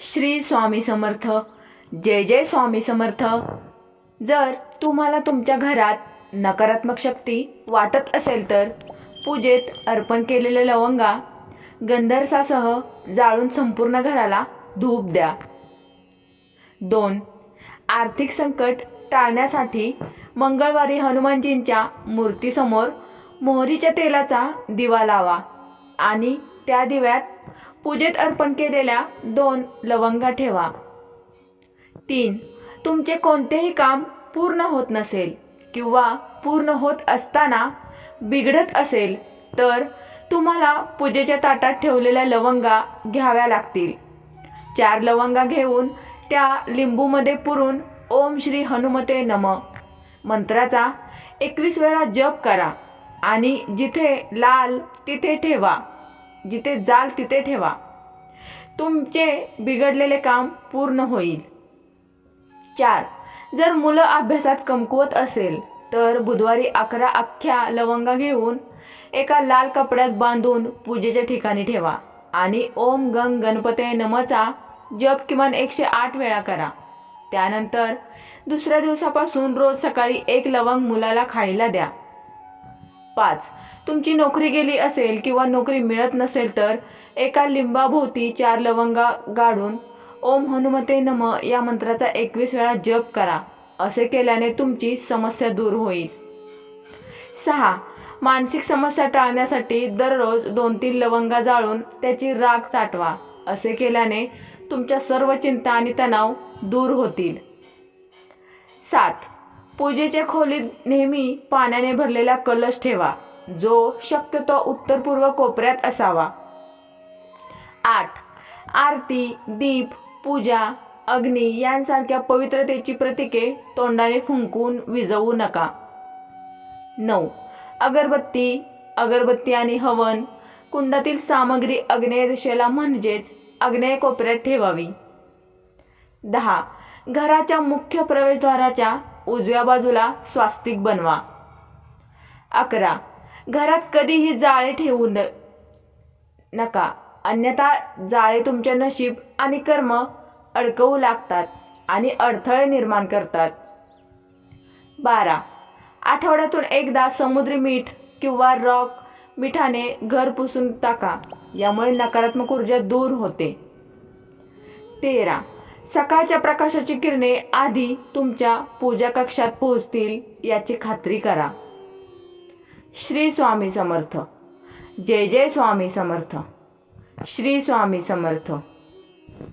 श्री स्वामी समर्थ. जय जय स्वामी समर्थ. जर तुम्हाला तुमच्या घरात नकारात्मक शक्ती वाटत असेल तर पूजेत अर्पण केलेले लवंगा गंधर्सासह जाळून संपूर्ण घराला धूप द्या. दोन आर्थिक संकट टाळण्यासाठी मंगळवारी हनुमानजींच्या मूर्तीसमोर मोहरीच्या तेलाचा दिवा लावा आणि त्या दिव्यात पूजेत अर्पण केलेल्या दोन लवंगा ठेवा. तीन तुमचे कोणतेही काम पूर्ण होत नसेल किंवा पूर्ण होत असताना बिघडत असेल तर तुम्हाला पूजेच्या ताटात ठेवलेल्या लवंगा घ्याव्या लागतील. चार लवंगा घेऊन त्या लिंबूमध्ये पुरून ओम श्री हनुमते नम. मंत्राचा एकवीस वेळा जप करा आणि जिथे लाल तिथे ठेवा. जिथे जाल तिथे ठेवा. तुमचे बिघडलेले काम पूर्ण होईल. चार. जर मुलं अभ्यासात कमकुवत असेल तर बुधवारी अकरा अख्ख्या लवंगा घेऊन एका लाल कपड्यात बांधून पूजेच्या ठिकाणी ठेवा आणि ओम गंग गणपते नमचा जप किमान एकशे आठ वेळा करा. त्यानंतर दुसऱ्या दिवसापासून रोज सकाळी एक लवंग मुलाला खायला द्या. पाच. तुमची नोकरी गेली असेल किंवा नोकरी मिळत नसेल तर एका लिंबाभोवती चार लवंगा गाडून ओम हनुमते नम या मंत्राचा एकवीस वेळा जप करा. असे केल्याने तुमची समस्या दूर होईल. सहा. मानसिक समस्या टाळण्यासाठी दररोज दोन तीन लवंगा जाळून त्याची राग चाटवा. असे केल्याने तुमच्या सर्व चिंता आणि तणाव दूर होतील. सात. पूजेच्या खोलीत नेहमी पाण्याने भरलेला कलश ठेवा जो शक्यतो उत्तर पूर्व कोपऱ्यात असावा. आठ. आरती दीप पूजा अग्नी यांसारख्या पवित्रतेची प्रतीके तोंडाने फुंकून विजवू नका. नऊ. अगरबत्ती अगरबत्ती आणि हवन कुंडातील सामग्री अग्नेय दिशेला म्हणजेच अग्नेय कोपऱ्यात ठेवावी. दहा. घराच्या मुख्य प्रवेशद्वाराच्या उजव्या बाजूला स्वास्तिक बनवा. अकरा. घरात कधीही जाळे ठेवू न नका. अन्यथा जाळे तुमचे नशीब आणि कर्म अडकवू लागतात आणि अडथळे निर्माण करतात. बारा. आठवड्यातून एकदा समुद्री मीठ किंवा रॉक मिठाने घर पुसून टाका. यामुळे नकारात्मक ऊर्जा दूर होते. तेरा. सकाळच्या प्रकाशाची किरणे आधी तुमच्या पूजा कक्षात पोहोचतील याची खात्री करा. श्री स्वामी समर्थ. जय जय स्वामी समर्थ. श्री स्वामी समर्थ.